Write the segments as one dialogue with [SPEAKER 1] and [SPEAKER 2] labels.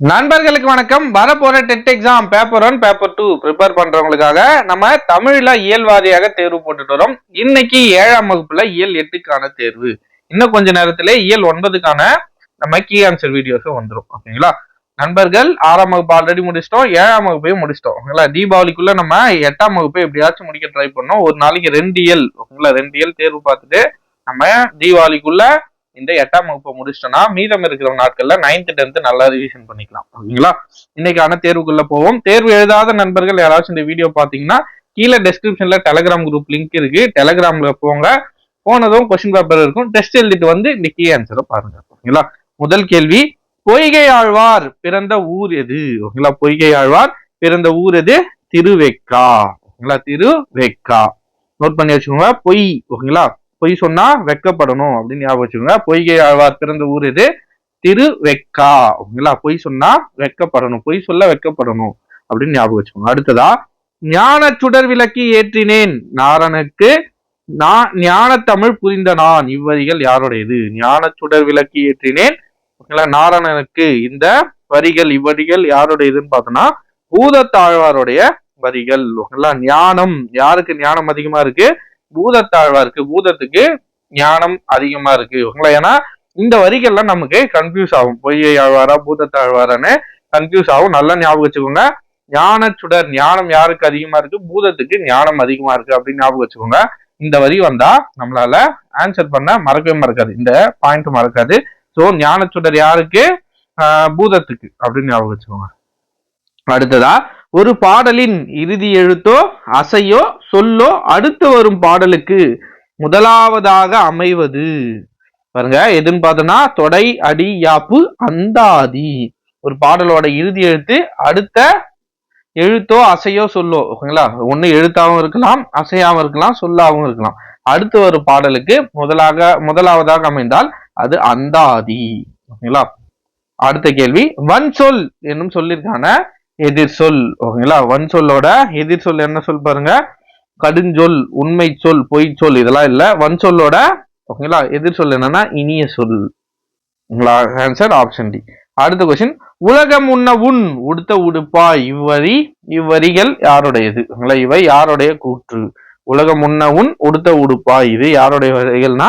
[SPEAKER 1] நண்பர்களுக்கு வணக்கம். வரப்போற TET exam paper one paper two prepare பண்றவங்களுக்காக நம்ம தமிழ்ல இயல் வாரியாக தேர்வு போட்டுட்டு வரோம். இன்னைக்கு ஏழாம் வகுப்புல இயல் எட்டுக்கான தேர்வு. இன்னும் கொஞ்ச நேரத்துல இயல் ஒன்பதுக்கான நம்ம கீ ஆன்சர் வீடியோஸும் வந்துடும் ஓகேங்களா? நண்பர்கள் ஆறாம் வகுப்பு ஆல்ரெடி முடிச்சிட்டோம். ஏழாம் வகுப்பையும் முடிச்சிட்டோம். ஓகேங்களா? தீபாவளிக்குள்ள நம்ம எட்டாம் வகுப்பை எப்படியாச்சும் முடிக்க ட்ரை பண்ணோம். ஒரு நாளைக்கு ரெண்டு இயல். ஓகேங்களா? ரெண்டு இயல் தேர்வு பார்த்துட்டு நம்ம தீபாவளிக்குள்ள இந்த எட்டாம் வகுப்பை முடிச்சிட்டோம்னா மீதம் இருக்கிற நாட்கள்ல நைன்த் டென்த் நல்லா ரிவிஷன் பண்ணிக்கலாம். ஓகேங்களா இன்னைக்கான தேர்வுக்குள்ள போவோம். தேர்வு எழுதாத நண்பர்கள் யாராச்சும் இந்த வீடியோ பாத்தீங்கன்னா கீழே டெஸ்கிரிப்ஷன்ல டெலகிராம் குரூப் லிங்க் இருக்கு. டெலகிராம்ல போங்க. போனதும் கொஸ்டின் பேப்பர் இருக்கும். டெஸ்ட் எழுதிட்டு வந்து இந்த கீ ஆன்சரை பாருங்க. ஓகேங்களா முதல் கேள்வி பொய்கை ஆழ்வார் பிறந்த ஊர் எது? ஓகேங்களா பொய்கை ஆழ்வார் பிறந்த ஊர் எது? திருவெக்கா ஓகேங்களா திருவெக்கா நோட் பண்ணி வச்சுக்கோங்க. பொய். ஓகேங்களா பொய் சொன்னா வெக்கப்படணும் அப்படின்னு ஞாபகம் வச்சுக்கோங்க. பொய்கை ஆழ்வார் பிறந்த ஊர் இது. திரு வெக்கா ஓகேங்களா? பொய் சொன்னா வெக்கப்படணும் பொய் சொல்ல வெக்கப்படணும் அப்படின்னு ஞாபகம் வச்சுக்கோங்க. அடுத்ததா ஞான சுடர் விளக்கி ஏற்றினேன். நாரனுக்கு நான் ஞான தமிழ் புரிந்த நான். இவ்வரிகள் யாருடையது? ஞான சுடர் விளக்கி ஏற்றினேன். ஓகேங்களா? நாரணனுக்கு இந்த வரிகள் இவ்வரிகள் யாருடையதுன்னு பார்த்தோம்னா பூதத்தாழ்வாருடைய வரிகள். ஓகேங்களா? ஞானம். யாருக்கு ஞானம் அதிகமா இருக்கு? பூதத்தாழ்வாருக்கு பூதத்துக்கு ஞானம் அதிகமா இருக்கு. ஓகேங்களா ஏன்னா இந்த வரிகள்லாம் நமக்கு கன்ஃபியூஸ் ஆகும். பொய்யை ஆழ்வாரா பூதத்தாழ்வாரான்னு கன்ஃபியூஸ் ஆகும். நல்லா ஞாபகம் வச்சுக்கோங்க. ஞான சுடர் ஞானம் யாருக்கு அதிகமா இருக்கு? பூதத்துக்கு ஞானம் அதிகமா இருக்கு அப்படின்னு ஞாபகம் வச்சுக்கோங்க. இந்த வரி வந்தா நம்மளால ஆன்சர் பண்ண மறக்கவே மறக்காது. இந்த பாயிண்ட் மறக்காது. ஸோ ஞான சுடர் யாருக்கு பூதத்துக்கு அப்படின்னு ஞாபகம் வச்சுக்கோங்க. அடுத்ததா ஒரு பாடலின் இறுதி எழுத்தோ அசையோ சொல்லோ அடுத்து வரும் பாடலுக்கு முதலாவதாக அமைவது. பாருங்க எதுன்னு பார்த்தோம்னா தொடை அடி யாப்பு அந்தாதி. ஒரு பாடலோட இறுதி எழுத்து அடுத்த எழுத்தோ அசையோ சொல்லோ. ஓகேங்களா? ஒன்று எழுத்தாகவும் இருக்கலாம் அசையாகவும் இருக்கலாம் சொல்லாவும் இருக்கலாம். அடுத்து வரும் பாடலுக்கு முதலாக முதலாவதாக அமைந்தால் அது அந்தாதி. ஓகேங்களா? அடுத்த கேள்வி வன் சொல் என்னும் சொல்லியிருக்கான எதிர் சொல் ஓகேங்களா? வன் சொல்லோட எதிர் சொல் என்ன சொல் பாருங்க? கடுஞ்சொல் உண்மை சொல் பொய் சொல் இதெல்லாம் இல்ல. வன் சொல்லோட ஓகேங்களா? எதிர் சொல் என்னன்னா இனிய சொல். ஆன்சர் ஆப்ஷன் டி அடுத்த கொஸ்டின் உலகம் உண்ண உன் உடுத்த உடுப்பா இவ்வரி இவ்வரிகள் யாருடையது? ஓகேங்களா? இவை யாருடைய கூற்று? உலகம் உண்ண உன் உடுத்த உடுப்பா இது யாருடைய வரிகள்னா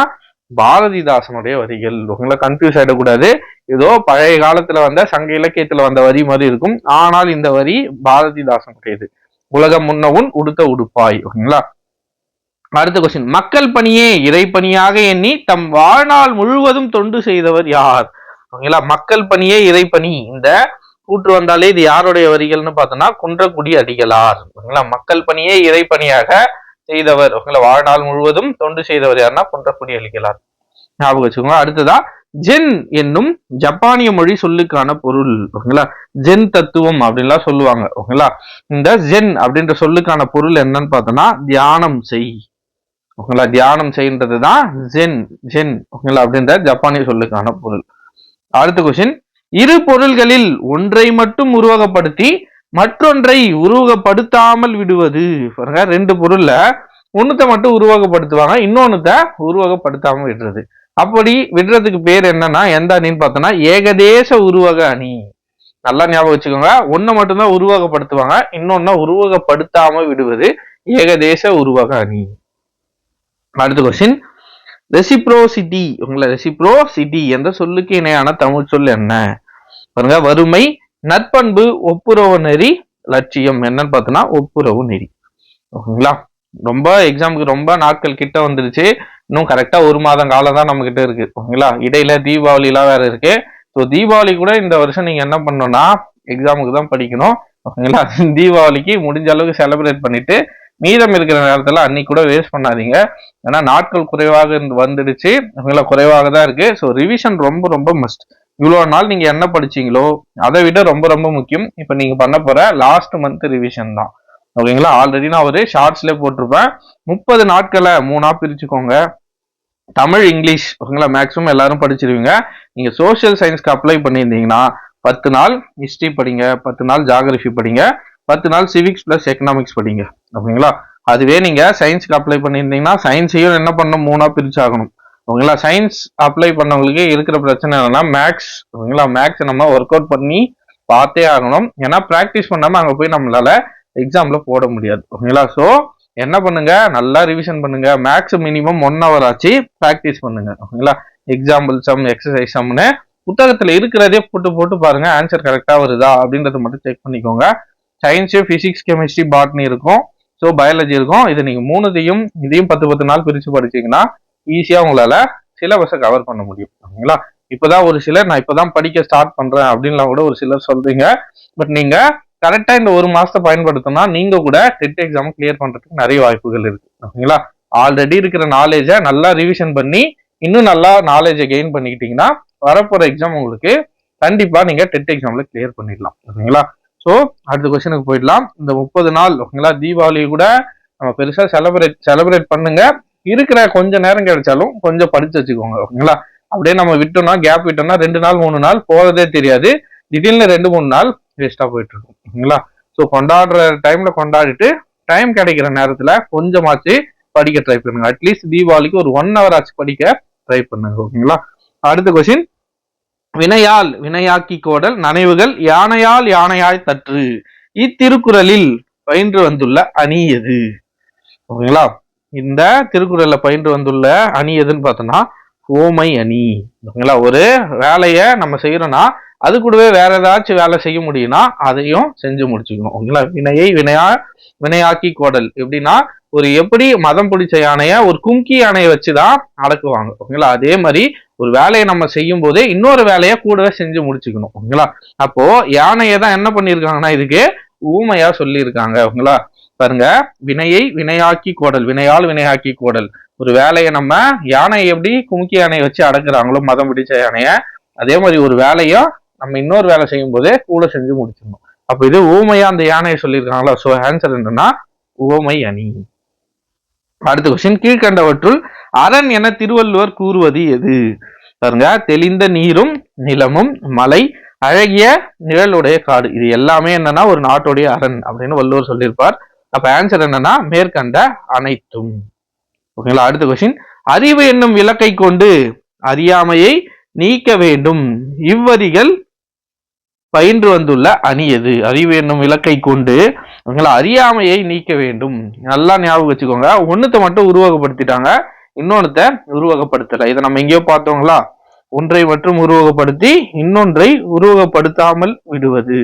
[SPEAKER 1] பாரதிதாசனுடைய வரிகள். உங்களை கன்ஃபியூஸ் ஆயிடக்கூடாது. ஏதோ பழைய காலத்துல வந்த சங்க இலக்கியத்துல வந்த வரி மாதிரி இருக்கும். ஆனால் இந்த வரி பாரதிதாசனுடையது. உலகம் முன்னவும் உடுத்த உடுப்பாய் ஓகேங்களா? அடுத்த கொஸ்டின் மக்கள் பணியே இறைப்பணியாக எண்ணி தம் வாழ்நாள் முழுவதும் தொண்டு செய்தவர் யார்? ஓகேங்களா? மக்கள் பணியே இறைப்பணி. இந்த கூற்று வந்தாலே இது யாருடைய வரிகள்னு பார்த்தோம்னா குன்றக்குடி அடிகளார். ஓகேங்களா? மக்கள் பணியே இறைப்பணியாக செய்தவர் உங்களை வாழ்நாள் முழுவதும் தொண்டு செய்தவர் யாருன்னா குன்றக்குடி அடிகளார் ஞாபகம் வச்சுக்கோங்க. அடுத்ததா ஜென் என்னும் ஜப்பானிய மொழி சொல்லுக்கான பொருள் ஓகேங்களா? ஜென் தத்துவம் அப்படின்லாம் சொல்லுவாங்க ஓகேங்களா? இந்த ஜென் அப்படின்ற சொல்லுக்கான பொருள் என்னன்னு பார்த்தோம்னா தியானம் செய். ஓகேங்களா? தியானம் செய்யன்றது தான் ஜென் ஜென் ஓகேங்களா? அப்படின்ற ஜப்பானிய சொல்லுக்கான பொருள். அடுத்த கொஸ்டின் இரு பொருள்களில் ஒன்றை மட்டும் உருவகப்படுத்தி மற்றொன்றை உருவகப்படுத்தாமல் விடுவது. பாருங்க ரெண்டு பொருள்ல ஒண்ணுத்த மட்டும் உருவகப்படுத்துவாங்க இன்னொன்னுத்த உருவகப்படுத்தாம விடுறது. அப்படி விடுறதுக்கு பேர் என்னன்னா எந்த அணின்னு பார்த்தோம்னா ஏகதேச உருவக அணி. நல்லா ஞாபகம் வச்சுக்கோங்க. ஒன்னு மட்டும்தான் உருவகப்படுத்துவாங்க இன்னொன்னா உருவகப்படுத்தாம விடுவது ஏகதேச உருவக அணி. அடுத்த கொஸ்டின் ரெசிப்ரோசிட்டி உங்களை ரெசிப்ரோசிட்டி என்ற சொல்லுக்கு இணையான தமிழ் சொல் என்ன? பாருங்க வறுமை நற்பண்பு ஒப்புரவு நெறி லட்சியம். என்னன்னு பார்த்தோம்னா ஒப்புரவு நெறி. ஓகேங்களா? ரொம்ப எக்ஸாமுக்கு ரொம்ப நாட்கள் கிட்ட வந்துருச்சு. இன்னும் கரெக்டா ஒரு மாதம் காலம் தான் நம்ம கிட்ட இருக்கு. ஓகேங்களா? இடையில தீபாவளி எல்லாம் வேற இருக்கு. ஸோ தீபாவளி கூட இந்த வருஷம் நீங்க என்ன பண்ணணும்னா எக்ஸாமுக்கு தான் படிக்கணும். ஓகேங்களா? தீபாவளிக்கு முடிஞ்ச அளவுக்கு செலிப்ரேட் பண்ணிட்டு மீதம் இருக்கிற நேரத்துல அன்னைக்கு கூட வேஸ்ட் பண்ணாதீங்க. ஏன்னா நாட்கள் குறைவாக இருந்து வந்துடுச்சு. ஓகேங்களா? குறைவாக தான் இருக்கு. ஸோ ரிவிஷன் ரொம்ப ரொம்ப மஸ்ட் இவ்வளோ நாள் நீங்கள் என்ன படிச்சீங்களோ அதை விட ரொம்ப ரொம்ப முக்கியம். இப்போ நீங்கள் பண்ண போகிற லாஸ்ட் மந்த் ரிவிஷன் தான். ஓகேங்களா? ஆல்ரெடி நான் ஒரு ஷார்ட்ஸ்லேயே போட்டிருப்பேன். முப்பது நாட்களை மூணா பிரிச்சுக்கோங்க. தமிழ் இங்கிலீஷ் ஓகேங்களா? மேக்ஸிமம் எல்லாரும் படிச்சிருவீங்க. நீங்கள் சோஷியல் சயின்ஸ்க்கு அப்ளை பண்ணியிருந்தீங்கன்னா பத்து நாள் ஹிஸ்ட்ரி படிங்க பத்து நாள் ஜாகிரஃபி படிங்க பத்து நாள் சிவிக்ஸ் ப்ளஸ் எக்கனாமிக்ஸ் படிங்க. ஓகேங்களா? அதுவே நீங்கள் சயின்ஸ்க்கு அப்ளை பண்ணியிருந்தீங்கன்னா சயின்ஸையும் என்ன பண்ணணும்? மூணாக பிரிச்சாகணும். ஓகேங்களா? சயின்ஸ் அப்ளை பண்ணவங்களுக்கு இருக்கிற பிரச்சனை என்னன்னா மேக்ஸ் ஓகேங்களா? மேக்ஸ் நம்ம ஒர்க் அவுட் பண்ணி பார்த்தே ஆகணும். ஏன்னா ப்ராக்டிஸ் பண்ணாம அங்க போய் நம்மளால எக்ஸாம்ல போட முடியாது. ஓகேங்களா? ஸோ என்ன பண்ணுங்க? நல்லா ரிவிஷன் பண்ணுங்க. மேக்ஸ் மினிமம் ஒன் ஹவர் ஆச்சு. ப்ராக்டிஸ் பண்ணுங்க. ஓகேங்களா? எக்ஸாம்பிள் சம் எக்ஸசைஸ் சம்னு புத்தகத்துல இருக்கிறதே போட்டு போட்டு பாருங்க. ஆன்சர் கரெக்டா வருதா? அப்படின்றத மட்டும் செக் பண்ணிக்கோங்க. சயின்ஸு பிசிக்ஸ் கெமிஸ்ட்ரி பாட்னி இருக்கும். ஸோ பயாலஜி இருக்கும். இது நீங்க மூணுதையும் இதையும் பத்து பத்து நாள் பிரிச்சு படிச்சீங்கன்னா ஈஸியா உங்களால சிலபஸை கவர் பண்ண முடியும். ஓகேங்களா இப்பதான் ஒரு சிலர் நான் இப்பதான் படிக்க ஸ்டார்ட் பண்றேன் அப்படின்லாம் கூட ஒரு சிலர் சொல்றீங்க. பட் நீங்க கரெக்டா இந்த ஒரு மாசத்தை பயன்படுத்தினா நீங்க கூட டெட் எக்ஸாம் கிளியர் பண்றதுக்கு நிறைய வாய்ப்புகள் இருக்கு. ஓகேங்களா ஆல்ரெடி இருக்கிற நாலேஜை நல்லா ரிவிஷன் பண்ணி இன்னும் நல்லா நாலேஜை கெயின் பண்ணிக்கிட்டீங்கன்னா வரப்போற எக்ஸாம் உங்களுக்கு கண்டிப்பா நீங்க டெட் எக்ஸாம்ல கிளியர் பண்ணிடலாம். ஓகேங்களா ஸோ அடுத்த கொஸ்டினுக்கு போயிடலாம். இந்த முப்பது நாள் ஓகேங்களா தீபாவளி கூட நம்ம பெருசா செலப்ரேட் செலிப்ரேட் பண்ணுங்க. இருக்கிற கொஞ்ச நேரம் கிடைச்சாலும் கொஞ்சம் படிச்சு வச்சுக்கோங்க ஓகேங்களா அப்படியே நம்ம விட்டோம்னா கேப் விட்டோம்னா ரெண்டு நாள் மூணு நாள் போறதே தெரியாது. திடீர்னு ரெண்டு மூணு நாள் வேஸ்டா போயிட்டு இருக்கும் ஓகேங்களா ஸோ கொண்டாடுற டைம்ல கொண்டாடிட்டு டைம் கிடைக்கிற நேரத்துல கொஞ்சமாச்சு படிக்க ட்ரை பண்ணுங்க. அட்லீஸ்ட் தீபாவளிக்கு ஒரு ஒன் ஹவர் ஆச்சு படிக்க ட்ரை பண்ணுங்க ஓகேங்களா அடுத்த கொஸ்டின் வினையால் வினையாக்கி கோடல் நனைவுகள் யானையால் யானையாய் தற்று. இத்திருக்குறளில் பயின்று வந்துள்ள அணி எது ஓகேங்களா இந்த திருக்குறள்ல பயின்று வந்துள்ள அணி எதுன்னு பார்த்தோம்னா ஓமை அணி. ஓகேங்களா? ஒரு வேலையை நம்ம செய்யறோம்னா அது கூடவே வேற ஏதாச்சும் வேலை செய்ய முடியும்னா அதையும் செஞ்சு முடிச்சுக்கணும். ஓகேங்களா? வினையை வினையா வினையாக்கி கோடல். எப்படின்னா ஒரு எப்படி மதம் பிடிச்ச யானைய ஒரு கும்கி யானையை வச்சுதான் அடக்குவாங்க. ஓகேங்களா? அதே மாதிரி ஒரு வேலையை நம்ம செய்யும் போதே இன்னொரு வேலையை கூடவே செஞ்சு முடிச்சுக்கணும். ஓகேங்களா? அப்போ யானையை தான் என்ன பண்ணியிருக்காங்கன்னா இதுக்கு ஊமையா சொல்லியிருக்காங்க. ஓகேங்களா? பாருங்க வினையை வினையாக்கி கோடல் வினையால் வினையாக்கி கோடல். ஒரு வேலையை நம்ம யானையை எப்படி குமுக்கி யானையை வச்சு அடக்குறாங்களோ மதம் பிடிச்ச யானையை அதே மாதிரி ஒரு வேலையை நம்ம இன்னொரு வேலை செய்யும் போதே கூட செஞ்சு முடிச்சிடணும். அப்ப இது ஊமையா அந்த யானையை சொல்லியிருக்காங்களா? ஸோ ஆன்சர் என்னன்னா ஊமை அணி. அடுத்த கொஸ்டின் கீழ்கண்டவற்றுள் அரண் என திருவள்ளுவர் கூறுவது எது? பாருங்க தெளிந்த நீரும் நிலமும் மலை அழகிய நிழலுடைய காடு. இது எல்லாமே என்னன்னா ஒரு நாட்டுடைய அரண் அப்படின்னு வள்ளுவர் சொல்லியிருப்பார். அப்ப ஆன்சர் என்னன்னா மேற்கண்ட அனைத்தும். ஓகேங்களா அடுத்த கொஸ்டின் அறிவு என்னும் விளக்கை கொண்டு அறியாமையை நீக்க வேண்டும். இவ்வரிகள் பயின்று வந்துள்ள அணி எது? அறிவு என்னும் விளக்கை கொண்டு உங்களை அறியாமையை நீக்க வேண்டும். நல்லா ஞாபகம் வச்சுக்கோங்க. ஒன்னுத்தை மட்டும் உருவகப்படுத்திட்டாங்க. இன்னொன்னுத்த உருவகப்படுத்தல. இதை நம்ம எங்கேயோ பார்த்தோங்களா ஒன்றை மட்டும் உருவகப்படுத்தி இன்னொன்றை உருவகப்படுத்தாமல் விடுவது.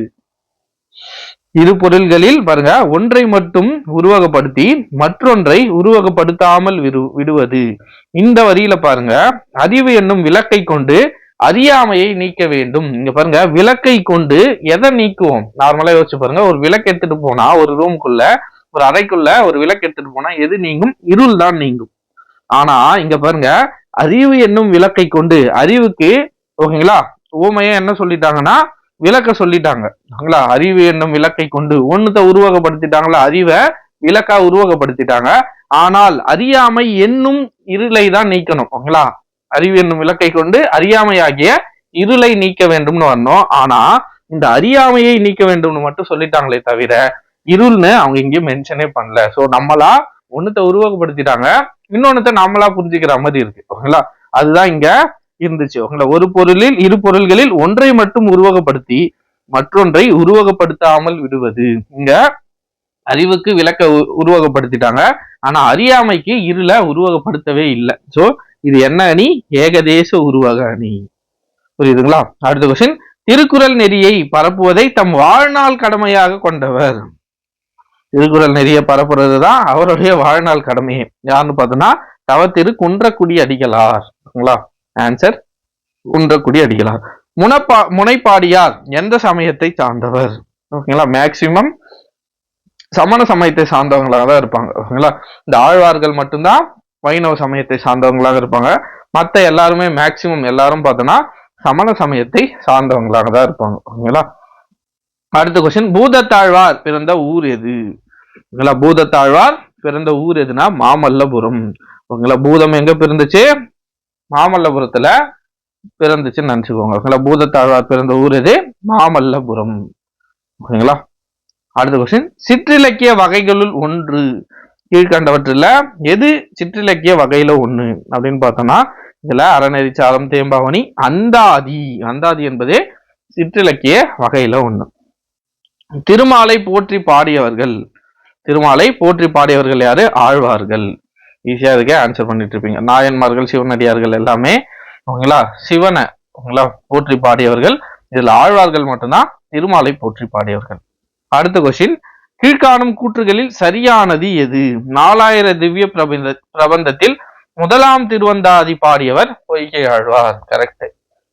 [SPEAKER 1] இரு பொருள்களில் பாருங்க ஒன்றை மட்டும் உருவகப்படுத்தி மற்றொன்றை உருவகப்படுத்தாமல் விடு விடுவது. இந்த வரியில பாருங்க அறிவு என்னும் விளக்கை கொண்டு அறியாமையை நீக்க வேண்டும். இங்க பாருங்க விளக்கை கொண்டு எதை நீக்குவோம்? நார்மலா யோசிச்சு பாருங்க ஒரு விளக்கு எடுத்துட்டு போனா ஒரு ரூம்குள்ள ஒரு அறைக்குள்ள ஒரு விளக்கு எடுத்துட்டு போனா எது நீங்கும்? இருள் தான் நீங்கும். ஆனா இங்க பாருங்க அறிவு என்னும் விளக்கை கொண்டு அறிவுக்கு ஓகேங்களா ஓமையா என்ன சொல்லிட்டாங்கன்னா விளக்க சொல்லிட்டாங்க. ஓகேங்களா அறிவு என்னும் விளக்கை கொண்டு ஒண்ணுத்த உருவகப்படுத்திட்டாங்களா? அறிவை விளக்கா உருவகப்படுத்திட்டாங்க. ஆனால் அறியாமை என்னும் இருளை தான் நீக்கணும். ஓகேங்களா அறிவு என்னும் விளக்கை கொண்டு அறியாமையாகிய இருளை நீக்க வேண்டும்னு வந்தோம். ஆனா இந்த அறியாமையை நீக்க வேண்டும்னு மட்டும் சொல்லிட்டாங்களே தவிர இருள்னு அவங்க இங்கேயும் மென்ஷனே பண்ணல. சோ நம்மளா ஒன்னுத்த உருவகப்படுத்திட்டாங்க. இன்னொன்னுத்த நம்மளா புரிஞ்சுக்கிற மாதிரி இருக்கு. ஓகேங்களா அதுதான் இங்க இருந்துச்சு. உங்களை ஒரு பொருளில் இரு பொருள்களில் ஒன்றை மட்டும் உருவகப்படுத்தி மற்றொன்றை உருவகப்படுத்தாமல் விடுவது. இங்க அறிவுக்கு விளக்க உருவகப்படுத்திட்டாங்க. ஆனா அறியாமைக்கு இருளை உருவகப்படுத்தவே இல்லை. சோ இது என்ன அணி? ஏகதேச உருவக அணி. புரியுதுங்களா? அடுத்த கொஸ்டின் திருக்குறள் நெறியை பரப்புவதை தம் வாழ்நாள் கடமையாக கொண்டவர். திருக்குறள் நெறியை பரப்புறது தான் அவருடைய வாழ்நாள் கடமையே. யாருன்னு பார்த்தோம்னா தவத்திரு குன்றக்குடி அடிகளார். ஓகேங்களா ஆன்சர் குன்றக்குடி அடிகளார். முனப்பா முனைப்பாடியார் எந்த சமயத்தை சார்ந்தவர்? ஓகேங்களா? மேக்சிமம் சமண சமயத்தை சார்ந்தவங்களாக தான் இருப்பாங்க. ஓகேங்களா? இந்த ஆழ்வார்கள் மட்டும்தான் வைணவ சமயத்தை சார்ந்தவங்களாக இருப்பாங்க. மற்ற எல்லாருமே மேக்சிமம் எல்லாரும் பார்த்தோன்னா சமண சமயத்தை சார்ந்தவங்களாக தான் இருப்பாங்க. ஓகேங்களா? அடுத்த கொஸ்டின் பூதத்தாழ்வார் பிறந்த ஊர் எது? ஓகேங்களா? பூதத்தாழ்வார் பிறந்த ஊர் எதுனா மாமல்லபுரம். ஓகேங்களா? பூதம் எங்க பிறந்துச்சு? மாமல்லபுரத்துல பிறந்துச்சுன்னு நினைச்சுக்கோங்க. ஓகேங்களா பூதத்தாழ்வார் பிறந்த ஊர் எது? மாமல்லபுரம். ஓகேங்களா அடுத்த கொஸ்டின் சிற்றிலக்கிய வகைகளுள் ஒன்று. கீழ்கண்டவற்றில் எது சிற்றிலக்கிய வகையில ஒன்று அப்படின்னு பார்த்தோம்னா இதுல அறநெறிச்சாரம் தேம்பாவணி அந்தாதி. அந்தாதி என்பது சிற்றிலக்கிய வகையில ஒன்று திருமாலை போற்றி பாடியவர்கள். திருமாலை போற்றி பாடியவர்கள் யாரு? ஆழ்வார்கள். ஈஸியா இருக்கே ஆன்சர் பண்ணிட்டு இருப்பீங்க நாயன்மார்கள் சிவனடியார்கள் எல்லாமே ஓகேங்களா? சிவனை ஓகேங்களா போற்றி பாடியவர்கள். இதுல ஆழ்வார்கள் மட்டும்தான் திருமாலை போற்றி பாடியவர்கள். அடுத்த கொஸ்டின் கீழ்காணும் கூற்றுகளில் சரியானது எது? நாலாயிர திவ்ய பிரபந்த பிரபந்தத்தில் முதலாம் திருவந்தாதி பாடியவர் பொய்கை ஆழ்வார். கரெக்ட்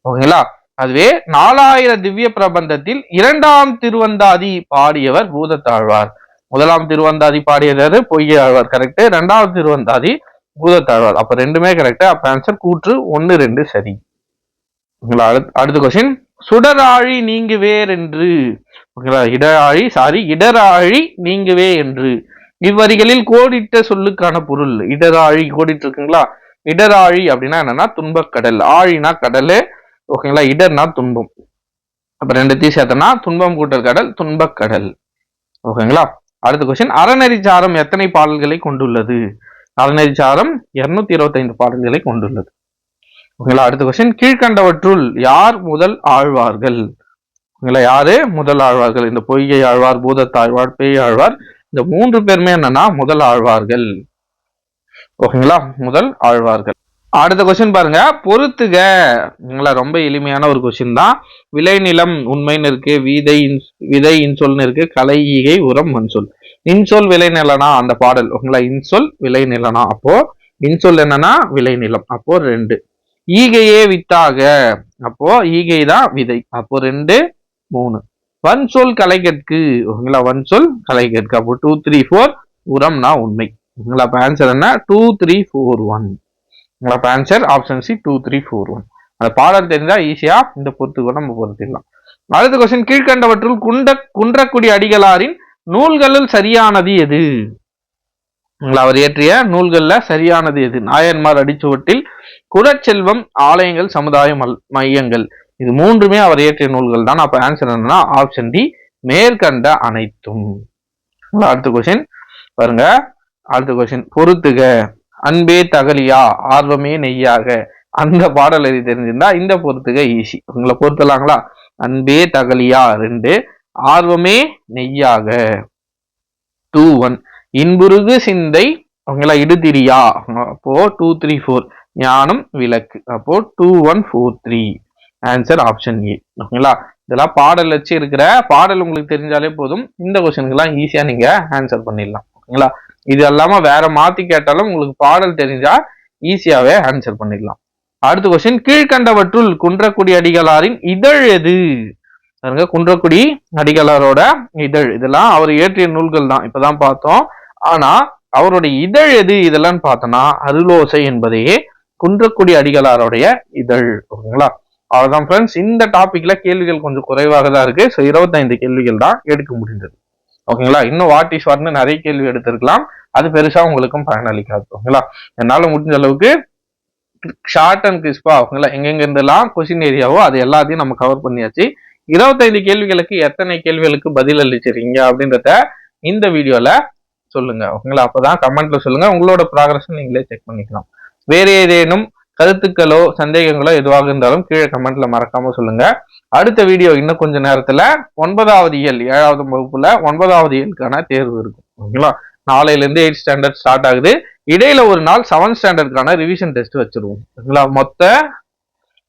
[SPEAKER 1] ஓகேங்களா? அதுவே நாலாயிர திவ்ய பிரபந்தத்தில் இரண்டாம் திருவந்தாதி பாடியவர் பூதத்தாழ்வார். முதலாம் திருவந்தாதி பாடியது பொய்யாழ்வார் ஆழ்வார் கரெக்ட் திருவந்தாதி பூதத்தாழ்வார் அப்ப ரெண்டுமே கரெக்ட் அப்ப ஆன்சர் கூற்று ஒன்னு ரெண்டு சரி. ஓகேங்களா அடுத்த அடுத்த கொஸ்டின் சுடராழி நீங்குவேர் என்று ஓகேங்களா? இடராழி சாரி இடராழி நீங்குவே என்று இவ்வரிகளில் கோடிட்ட சொல்லுக்கான பொருள். இடராழி கோடிட்டு இருக்குங்களா இடராழி அப்படின்னா என்னன்னா துன்பக்கடல். ஆழினா கடல் ஓகேங்களா? இடர்னா துன்பம். அப்ப ரெண்டுத்தையும் சேர்த்தனா துன்பம் கூட்டல் கடல் துன்பக்கடல். ஓகேங்களா? அடுத்த கொஸ்டின் அறநெறிச்சாரம் எத்தனை பாடல்களை கொண்டுள்ளது? அறநெறிச்சாரம் இருநூத்தி இருபத்தைந்து பாடல்களை கொண்டுள்ளது. ஓகேங்களா? அடுத்த கொஸ்டின் கீழ்கண்டவற்றுள் யார் முதல் ஆழ்வார்கள்? ஓகேங்களா? யாரு முதல் ஆழ்வார்கள்? இந்த பொய்கை ஆழ்வார் பூதத்தாழ்வார் பேய் ஆழ்வார் இந்த மூன்று பேருமே என்னன்னா முதல் ஆழ்வார்கள். ஓகேங்களா? முதல் ஆழ்வார்கள். அடுத்த கொஸ்டின் பாருங்க. பொறுத்துக. ஓகேங்களா ரொம்ப எளிமையான ஒரு கொஸ்டின் தான். விளைநிலம் உண்மைன்னு இருக்கு விதை இன்ஸ்- விதை இன்சொல்னு இருக்கு கலை ஈகை உரம் மண்சொல். இன்சொல் விளைநிலனா அந்த பாடல். உங்களை இன்சொல் விளைநிலனா அப்போ இன்சொல் என்னன்னா விளைநிலம். அப்போ ரெண்டு. ஈகையே வித்தாக. அப்போ ஈகை தான் விதை. அப்போ ரெண்டு மூணு. வன்சொல் கலைகற்கு ஓகேங்களா வன்சொல் கலைகற்கு அப்போ டூ த்ரீ ஃபோர் உரம்னா உண்மை. உங்களா ஆன்சர் என்ன? டூ த்ரீ ஃபோர் ஒன் உங்களோட answer option C two three four one அந்த பாடல் தெரிஞ்சா ஈஸியா இந்த பொறுத்து கூட நம்ம பொறுத்திடலாம். அடுத்த கொஸ்டின் கீழ்கண்டவற்றுள் குண்ட குன்றக்குடி அடிகளாரின் நூல்களில் சரியானது எது? உங்களை அவர் இயற்றிய நூல்களில் சரியானது எது? நாயன்மார் அடிச்சுவட்டில் குடச்செல்வம் ஆலயங்கள் சமுதாய மல்- மையங்கள். இது மூன்றுமே அவர் இயற்றிய நூல்கள் தான். அப்போ ஆன்சர் என்னன்னா ஆப்ஷன் டி மேற்கண்ட அனைத்தும். அடுத்த கொஸ்டின் பாருங்க. அடுத்த கொஸ்டின் பொறுத்துக. அன்பே தகலியா ஆர்வமே நெய்யாக. அந்த பாடல் எழுதி தெரிஞ்சிருந்தா இந்த பொறுத்துக ஈஸி உங்களை பொறுத்தலாங்களா அன்பே தகலியா ரெண்டு ஆர்வமே நெய்யாக. Two one. இன்புருகு சிந்தை அவங்களா இடுதிரியா அப்போ டூ த்ரீ ஃபோர். ஞானம் விளக்கு. அப்போ two one four three. Answer option A ஓகேங்களா? இதெல்லாம் பாடல் வச்சு இருக்கிற பாடல் உங்களுக்கு தெரிஞ்சாலே போதும். இந்த கொஸ்டினுக்கெல்லாம் ஈஸியாக நீங்கள் ஆன்சர் பண்ணிடலாம். ஓகேங்களா? இது இல்லாம வேற மாத்தி கேட்டாலும் உங்களுக்கு பாடல் தெரிஞ்சா ஈஸியாவே ஆன்சர் பண்ணிடலாம் அடுத்த கொஸ்டின் கீழ்கண்டவற்றுள் குன்றக்குடி அடிகளாரின் இதழ் எது? பாருங்க குன்றக்குடி அடிகளாரோட இதழ். இதெல்லாம் அவர் இயற்றிய நூல்கள் தான். இப்பதான் பார்த்தோம். ஆனா அவருடைய இதழ் எது? இதெல்லாம் பார்த்தோம்னா அருளோசை என்பதையே குன்றக்குடி அடிகளாருடைய இதழ். ஓகேங்களா? அவ்வளவுதான் ஃப்ரெண்ட்ஸ் இந்த டாபிக்ல கேள்விகள் கொஞ்சம் குறைவாக தான் இருக்கு. ஸோ இருபத்தைந்து கேள்விகள் தான் எடுக்க முடிந்தது. ஓகேங்களா? இன்னும் வாட் இஸ் வாட்னு நிறைய கேள்வி எடுத்திருக்கலாம். அது பெருசா உங்களுக்கும் பயனளிக்காது ஓகேங்களா? என்னால முடிஞ்ச அளவுக்கு ஷார்ட் அண்ட் கிறிஸ்பா ஓகேங்களா? எங்கெங்க இருந்தெல்லாம் கொஸ்டின் ஏரியாவோ அது எல்லாத்தையும் நம்ம கவர் பண்ணியாச்சு. இருபத்தைந்து கேள்விகளுக்கு எத்தனை கேள்விகளுக்கு பதில் அளிச்சிருக்கீங்க அப்படின்றத இந்த வீடியோல சொல்லுங்க ஓகேங்களா? அப்பதான் கமெண்ட்ல சொல்லுங்க. உங்களோட ப்ராக்ரஸ் நீங்களே செக் பண்ணிக்கலாம். வேற ஏதேனும் கருத்துக்களோ சந்தேகங்களோ எதுவாக இருந்தாலும் கீழே கமெண்ட்ல மறக்காம சொல்லுங்க. அடுத்த வீடியோ இன்னும் கொஞ்ச நேரத்துல ஒன்பதாவது இயல் ஏழாவது வகுப்புல ஒன்பதாவது இயலுக்கான தேர்வு இருக்கும். ஓகேங்களா? நாளையில இருந்து எயிட் ஸ்டாண்டர்ட் ஸ்டார்ட் ஆகுது. இடையில ஒரு நாள் செவன்த் ஸ்டாண்டர்டுக்கான ரிவிஷன் டெஸ்ட் வச்சிருவோம். ஓகேங்களா? மொத்த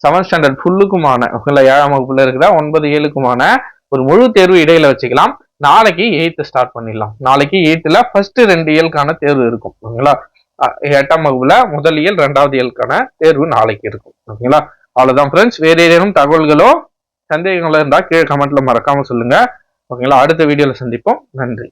[SPEAKER 1] செவன்த் ஸ்டாண்டர்ட் ஃபுல்லுக்குமான ஓகேங்களா? ஏழாம் வகுப்புல இருக்கிற ஒன்பது ஏழுக்குமான ஒரு முழு தேர்வு இடையில வச்சுக்கலாம். நாளைக்கு எயித்து ஸ்டார்ட் பண்ணிடலாம். நாளைக்கு எயித்துல ஃபர்ஸ்ட் ரெண்டு இயலுக்கான தேர்வு இருக்கும். ஓகேங்களா? எட்டாம் வகுப்புல முதல் இயல் ரெண்டாவது இயலுக்கான தேர்வு நாளைக்கு இருக்கும். ஓகேங்களா? அவ்வளவுதான் ஃப்ரெண்ட்ஸ் வேற ஏதேனும் தகவல்களோ சந்தேகங்களோ இருந்தால் கீழே கமெண்ட்ல மறக்காம சொல்லுங்க. ஓகேங்களா? அடுத்த வீடியோல சந்திப்போம். நன்றி.